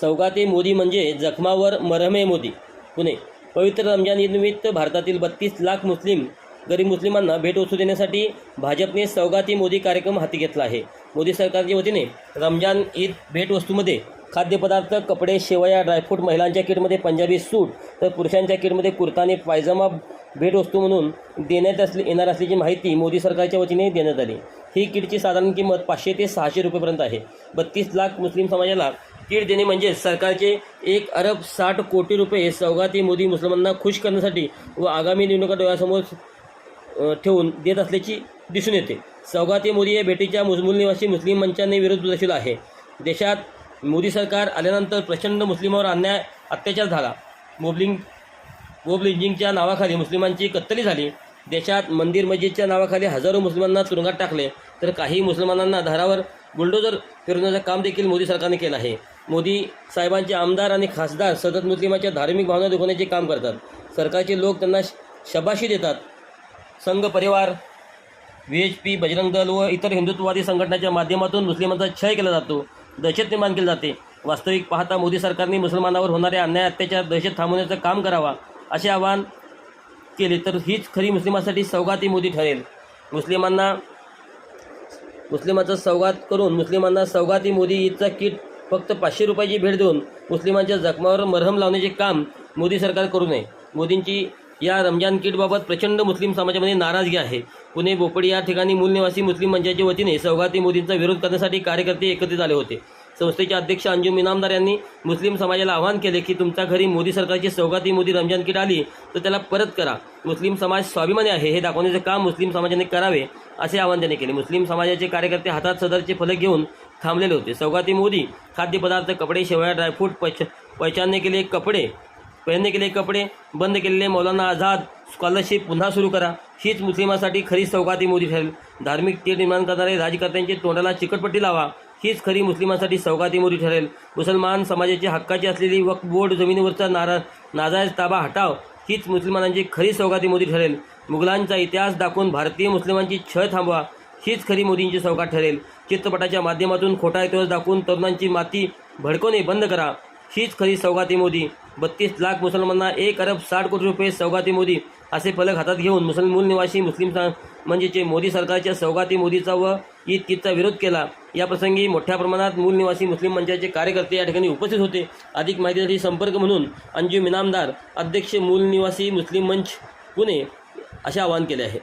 सौगाते मोदी म्हणजे जखमावर मरहमे मोदी. पुणे. पवित्र रमजान ईदनिमित्त भारतातील बत्तीस लाख मुस्लिम गरीब मुस्लिमांना भेटवस्तू देण्यासाठी भाजपने सौगाती मोदी कार्यक्रम हाती घेतला आहे. मोदी सरकारच्या वतीने रमजान ईद भेटवस्तूमध्ये खाद्यपदार्थ कपडे शेवया ड्रायफ्रूट महिलांच्या किटमध्ये पंजाबी सूट तर पुरुषांच्या किटमध्ये कुर्ता आणि पायजमा भेटवस्तू म्हणून देण्यात असली येणार असल्याची माहिती मोदी सरकारच्या वतीने देण्यात आली. ही किटची साधारण किंमत पाचशे ते सहाशे रुपयेपर्यंत आहे. बत्तीस लाख मुस्लिम समाजाला किट देणे म्हणजे सरकारचे एक अरब साठ कोटी रुपये सौगाती मोदी मुसलमानांना खुश करण्यासाठी व आगामी निवडणुका डोळ्यासमोर ठेवून देत असल्याची दिसून येते. सौगाती मोदी या भेटीच्या मुजमूल निवासी मुस्लिम मंचाने विरोध दर्शवला आहे. देशात मोदी सरकार आल्यानंतर प्रचंड मुस्लिमांवर अन्याय अत्याचार झाला. मोबलिंग मोबलिंजिंगच्या नावाखाली मुस्लिमांची कत्तली झाली. देशात मंदिर मस्जिदच्या नावाखाली हजारो मुस्लिमांना तुरुंगात टाकले. तर काही मुसलमानांना धारावर बुलडोजर फिरवण्याचं काम देखील मोदी सरकारने केलं आहे. मोदी साहेबांचे आमदार आणि खासदार सतत मुस्लिमांच्या धार्मिक भावना दुखवण्याचे काम करतात. सरकारचे लोक त्यांना श- शबाशी देतात. संघ परिवार V H P Bajrang Dal व इतर हिंदुत्ववादी संघटनाच्या माध्यमातून मुस्लिमांचा क्षय केला जातो. दहशत निर्माण केली जाते. वास्तविक पाहता मोदी सरकारने मुसलमानावर होणाऱ्या अन्याय अत्याचार दहशत थांबवण्याचं काम करावा असे आवाहन केले तर हीच खरी मुस्लिमांसाठी सौगाती मोदी ठरेल. मुस्लिमांना मुस्लिमाचा सौगात करून मुस्लिमांना सौगाती मोदी ईदचा किट फक्त पाचशे रुपयाची भेट देऊन मुस्लिमांच्या जखमावर मरहम लावण्याचे काम मोदी सरकार करू नये. मोदींची या रमजान किटबाबत प्रचंड मुस्लिम समाजामध्ये नाराजगी आहे. पुणे बोपडी या ठिकाणी मूलनिवासी मुस्लिम मंचाच्या वतीने सौगाती मोदींचा विरोध करण्यासाठी कार्यकर्ते एकत्रित आले होते. संस्थेचे अध्यक्ष अंजुम इनामदार यांनी मुस्लिम समाजाला आवाहन केले की तुमच्या घरी मोदी सरकारची सौगाती मोदी रमजान किट आली तर त्याला परत करा. मुस्लिम समाज स्वाभिमानी आहे हे दाखवण्याचे काम मुस्लिम समाजाने करावे असे आवाहन त्यांनी केले. मुस्लिम समाजाचे कार्यकर्ते हातात सदरचे फलक घेऊन थांबलेले होते. सौगाती मोदी खाद्यपदार्थ कपडे शेवया ड्रायफ्रूट पच पहचानने केले कपडे पहनने केले कपडे बंद केलेले मौलाना आझाद स्कॉलरशिप पुन्हा सुरू करा. हीच मुस्लिमांसाठी खरी सौगाती मोदी ठरेल. धार्मिक तीर निर्माण करणारे राजकर्त्यांचे तोंडाला चिकटपट्टी लावा. हीच खरी मुस्लिमांसाठी सौगाती मोदी ठरेल. मुसलमान समाजाची हक्काची असलेली वक्फ बोर्ड जमिनीवरचा नारा नाजायज ताबा हटाव. हीच मुसलमानांची खरी सौगाती मोदी ठरेल. मुघलांचा इतिहास दाखवून भारतीय मुस्लिमांची छळ थांबवा. हीच खरी मोदींची सौगात ठरेल. चित्रपटाच्या माध्यमातून खोटा इतिहास दाखवून तरुणांची माती भडकवणे बंद करा. हीच खरी सौगाती मोदी. बत्तीस लाख मुसलमानांना एक अरब साठ कोटी रुपये सौगाती मोदी असे फलक हातात घेऊन मुसलमान मूल निवासी मुस्लिम म्हणजे म्हणजेचे मोदी सरकारच्या सौगाती मोदीचा व ईद किदचा विरोध केला. या प्रसंगी मोठ्या प्रमाणात मूल निवासी मुस्लिम मंचाचे कार्यकर्ते या ठिकाणी उपस्थित होते. अधिक माहितीसाठी संपर्क म्हणून अंजू इनामदार अध्यक्ष मूल निवासी मुस्लिम मंच पुणे असे आवाहन केले आहे.